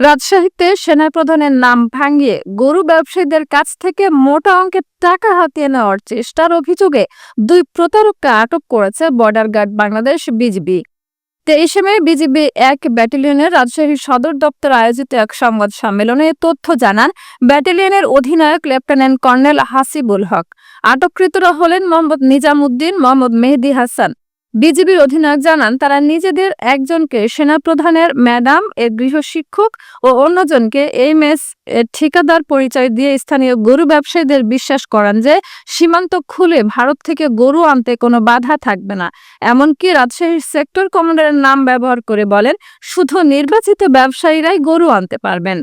রাজশাহীতে সেনাপ্রধানের নাম ভাঙিয়ে গরু ব্যবসায়ীদের কাছ থেকে মোটা অঙ্কের টাকা হাতিয়ে নেওয়ার চেষ্টার অভিযোগে দুই প্রতারককে আটক করেছে বর্ডার গার্ড বাংলাদেশ বিজিবি। তেইশে মে বিজিবি এক ব্যাটালিয়নের রাজশাহী সদর দপ্তর আয়োজিত এক সংবাদ সম্মেলনে তথ্য জানান ব্যাটালিয়নের অধিনায়ক লেফটেন্যান্ট কর্নেল হাসিবুল হক। আটককৃতরা হলেন মোহাম্মদ নিজামুদ্দিন, মোহাম্মদ মেহেদি হাসান বিজিবির অধিনায়ক জানান, তারা নিজেদের একজনকে সেনাপ্রধানের ম্যাডাম, এর গৃহশিক্ষক ও অন্যজনকে এইমএস এর ঠিকাদার পরিচয় দিয়ে স্থানীয় গরু ব্যবসায়ীদের বিশ্বাস করান যে, সীমান্ত খুলে ভারত থেকে গরু আনতে কোনো বাধা থাকবে না। এমনকি রাজশাহীর সেক্টর কমান্ডারের নাম ব্যবহার করে বলেন, শুধু নির্বাচিত ব্যবসায়ীরাই গরু আনতে পারবেন।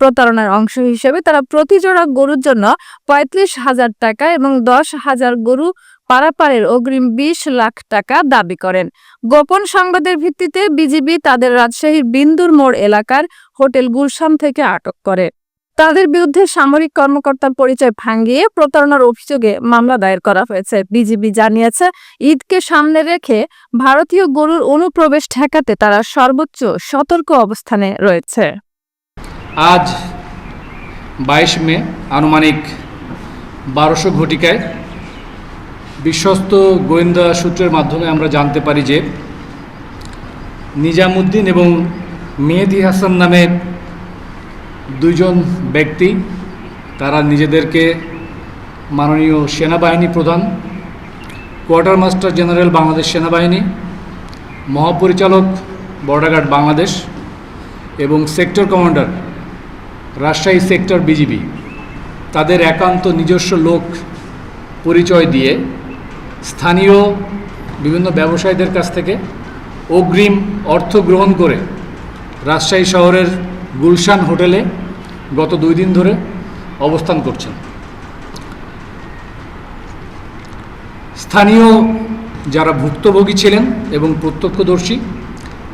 প্রতারণার অংশ হিসেবে তারা প্রতি জোড়া গরুর জন্য পঁয়ত্রিশ হাজার টাকা এবং দশ হাজার গরু পারাপারের অগ্রিম বিশ লাখ টাকা দাবি করেন। গোপন সংবাদের ভিত্তিতে বিজিবি তাদের রাজশাহীর বিন্দুর মোড় এলাকার হোটেল গুলশান থেকে আটক করে। তাদের বিরুদ্ধে সামরিক কর্মকর্তার পরিচয় ভাঙ্গিয়ে প্রতারণার অভিযোগে মামলা দায়ের করা হয়েছে। বিজিবি জানিয়েছে, ঈদকে সামনে রেখে ভারতীয় গরুর অনুপ্রবেশ ঠেকাতে তারা সর্বোচ্চ সতর্ক অবস্থানে রয়েছে। আজ বাইশ মে আনুমানিক বারোশো ঘটিকায় বিশ্বস্ত গোয়েন্দা সূত্রের মাধ্যমে আমরা জানতে পারি যে নিজামুদ্দিন এবং মেহেদি হাসান নামের দুইজন ব্যক্তি, তারা নিজেদেরকে মাননীয় সেনাবাহিনী প্রধান, কোয়ার্টার মাস্টার জেনারেল বাংলাদেশ সেনাবাহিনী, মহাপরিচালক বর্ডার বাংলাদেশ এবং sector commander, Rajshahi sector BGB. তাদের একান্ত নিজস্ব লোক পরিচয় দিয়ে স্থানীয় বিভিন্ন ব্যবসায়ীদের কাছ থেকে অগ্রিম অর্থ গ্রহণ করে রাজশাহী শহরের গুলশান হোটেলে গত দুই দিন ধরে অবস্থান করছেন। স্থানীয় যারা ভুক্তভোগী ছিলেন এবং প্রত্যক্ষদর্শী,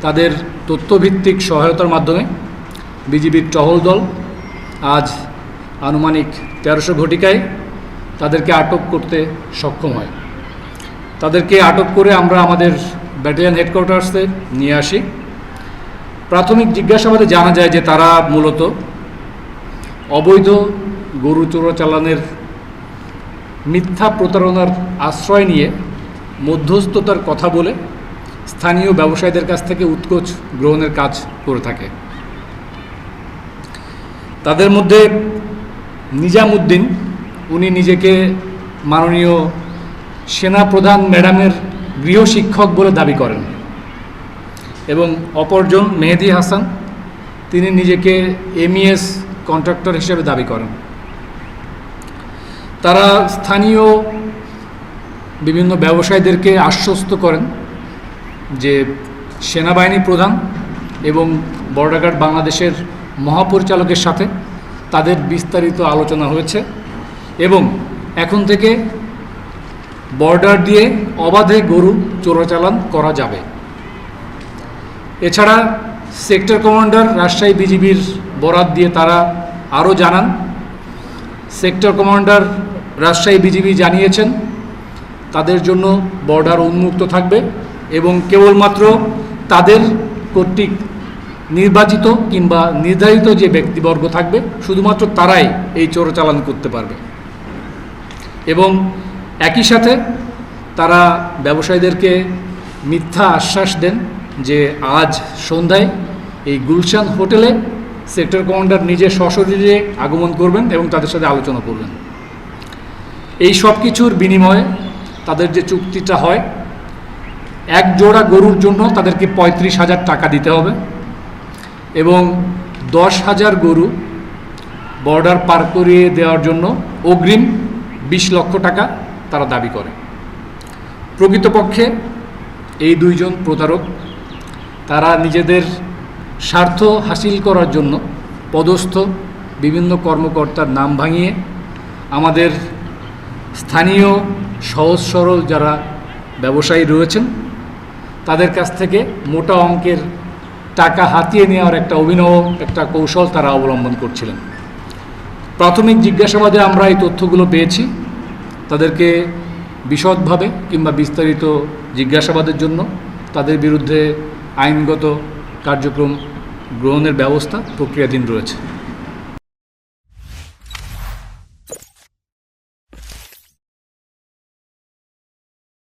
তাদের তথ্যভিত্তিক সহায়তার মাধ্যমে বিজিবির টহল দল আজ আনুমানিক তেরোশো ঘটিকায় তাদেরকে আটক করতে সক্ষম হয়। তাদেরকে আটক করে আমরা আমাদের ব্যাটালিয়ান হেডকোয়ার্টার্সে নিয়ে আসি। প্রাথমিক জিজ্ঞাসাবাদে জানা যায় যে তারা মূলত অবৈধ গরু চোরাচালানের মিথ্যা প্রতারণার আশ্রয় নিয়ে মধ্যস্থতার কথা বলে স্থানীয় ব্যবসায়ীদের কাছ থেকে উৎকোচ গ্রহণের কাজ করে থাকে। তাদের মধ্যে নিজামুদ্দিন, উনি নিজেকে মাননীয় সেনাপ্রধান ম্যাডামের গৃহশিক্ষক বলে দাবি করেন। এবং অপরজন মেহেদি হাসান, তিনি নিজেকে এমইএস কন্ট্রাক্টর হিসেবে দাবি করেন। তারা স্থানীয় বিভিন্ন ব্যবসায়ীদেরকে আশ্বস্ত করেন যে সেনাবাহিনী প্রধান এবং বর্ডারগার্ড বাংলাদেশের মহাপরিচালকের সাথে তাদের বিস্তারিত আলোচনা হয়েছে এবং এখন থেকে বর্ডার দিয়ে অবাধে গরু চোরাচালান করা যাবে। এছাড়া সেক্টর কমান্ডার, রাজশাহী বিজিবির বরাত দিয়ে তারা আরও জানান, সেক্টর কমান্ডার রাজশাহী বিজিবি জানিয়েছেন, তাদের জন্য বর্ডার উন্মুক্ত থাকবে এবং কেবলমাত্র তাদের কর্তৃক নির্বাচিত কিংবা নির্ধারিত যে ব্যক্তিবর্গ থাকবে, শুধুমাত্র তারাই এই চোরাচালান করতে পারবে। এবং একই সাথে তারা ব্যবসায়ীদেরকে মিথ্যা আশ্বাস দেন যে আজ সন্ধ্যায় এই গুলশান হোটেলে সেক্টর কমান্ডার নিজে সশরীরে আগমন করবেন এবং তাদের সাথে আলোচনা করবেন। এই সব কিছুর বিনিময়ে তাদের যে চুক্তিটা হয়, এক জোড়া গরুর জন্য তাদেরকে পঁয়ত্রিশ হাজার টাকা দিতে হবে এবং দশ হাজার গরু বর্ডার পার করিয়ে দেওয়ার জন্য অগ্রিম বিশ লক্ষ টাকা তারা দাবি করে। প্রকৃতপক্ষে এই দুইজন প্রতারক তারা নিজেদের স্বার্থ হাসিল করার জন্য পদস্থ, বিভিন্ন কর্মকর্তার নাম ভাঙিয়ে আমাদের স্থানীয় সহজ সরল যারা ব্যবসায়ী রয়েছেন, তাদের কাছ থেকে মোটা অঙ্কের টাকা হাতিয়ে নেওয়ার একটা অভিনব একটা কৌশল তারা অবলম্বন করছিলেন। প্রাথমিক জিজ্ঞাসাবাদে আমরা এই তথ্যগুলো পেয়েছি। তাদেরকে বিশদভাবে কিংবা বিস্তারিত জিজ্ঞাসাবাদের জন্য তাদের বিরুদ্ধে আইনগত কার্যক্রম গ্রহণের ব্যবস্থা প্রক্রিয়াধীন রয়েছে।